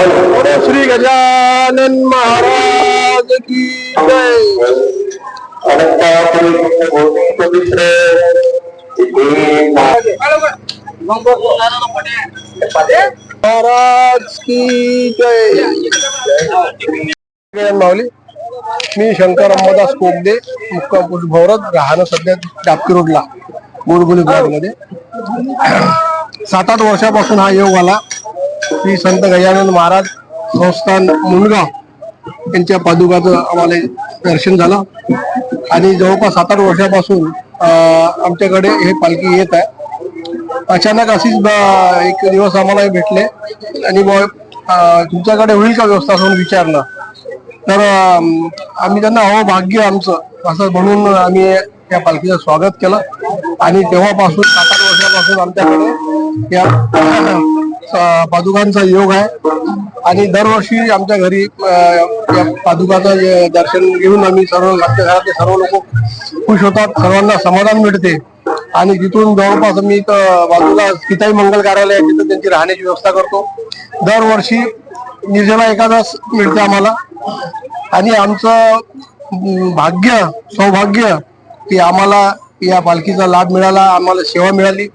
बोलो श्री गजानन महाराज की जय। महाराज की जय। माऊली मी शंकर अंबादास कोगदे मुक्काम पोस्ट भवरत राहणं सध्या डापकी रोडला गोडगुली मध्ये सात आठ वर्षापासून हा योग आला. श्री संत गजानन महाराज संस्थान मुलगा यांच्या पादुकाचं आम्हाला दर्शन झालं. आणि जवळपास सात आठ वर्षापासून आमच्याकडे हे पालखी येत आहे. अचानक अशीच एक दिवस आम्हाला भेटले. आणि मग तुमच्याकडे होईल का व्यवस्था म्हणून विचारलं. तर आम्ही त्यांना अहो भाग्य आमचं असं म्हणून आम्ही या पालखीचं स्वागत केलं. आणि तेव्हापासून सात आठ वर्षापासून आमच्याकडे या पादुकांचा योग आहे. आणि दरवर्षी आमच्या घरी पादुकाचं दर्शन घेऊन आम्ही सर्व आमच्या घरातले सर्व लोक खुश होतात. सर्वांना समाधान मिळते. आणि तिथून जवळपास मी बाजूला किताई मंगल कार्यालय आहे तिथं त्यांची राहण्याची व्यवस्था करतो. दरवर्षी निर्जला एकादश मिळते आम्हाला. आणि आमचं भाग्य सौभाग्य की आम्हाला या पालखीचा लाभ मिळाला आम्हाला सेवा मिळाली.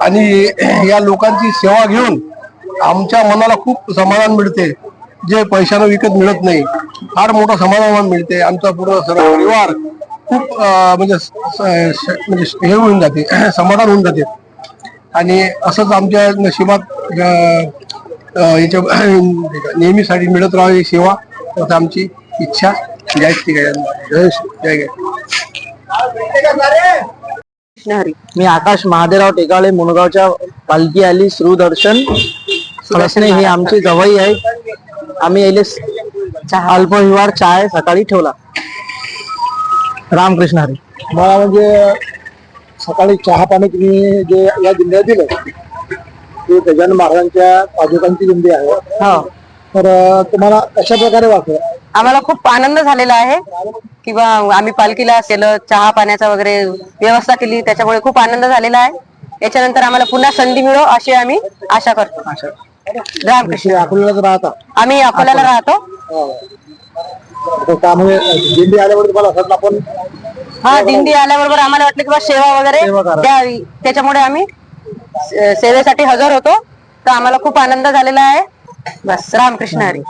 आणि या लोकांची सेवा घेऊन आमच्या मनाला खूप समाधान मिळते. जे पैशानं विकत मिळत नाही फार मोठं समाधान मिळते. आमचा पूर्ण सर्व परिवार खूप म्हणजे म्हणजे हे होऊन जाते समाधान होऊन जाते. आणि असंच आमच्या नशिबात याच्या नेहमीसाठी मिळत राहावी ही सेवा असं आमची इच्छा. जय श्री जय जय मी आकाश महादेवराव टेकाळे मुनगावच्या पालखी आली श्रुदर्शन. रसने ही आमची जवई आहे. आम्ही याले अल्पविवार चाय सकाळी ठेवला. रामकृष्ण हरी. मला म्हणजे सकाळी चहा पाणी तुम्ही जे या दिंड्यात दिलं ते गजानन महाराजांच्या पादुकांची दिंडी आहे. हो. तर अं, तुम्हाला कशा प्रकारे वाटलं? आम्हाला खूप आनंद झालेला आहे. किंवा आम्ही पालखीला केलं चहा पाण्याचा वगैरे व्यवस्था केली त्याच्यामुळे खूप आनंद झालेला आहे. याच्यानंतर आम्हाला पुन्हा संधी मिळो अशी आम्ही आशा करतो. रामकृष्ण अकोल्यालाच राहता? आम्ही अकोल्याला राहतो. तर त्यामुळे दिंडी आल्यावर तुम्हाला आपण हा दिंडी आल्याबरोबर आम्हाला वाटलं की बा सेवा वगैरे सेवा करा. द्यावी. त्याच्यामुळे आम्ही से- सेवेसाठी हजर होतो. तर आम्हाला खूप आनंद झालेला आहे. बस. रामकृष्ण हरी.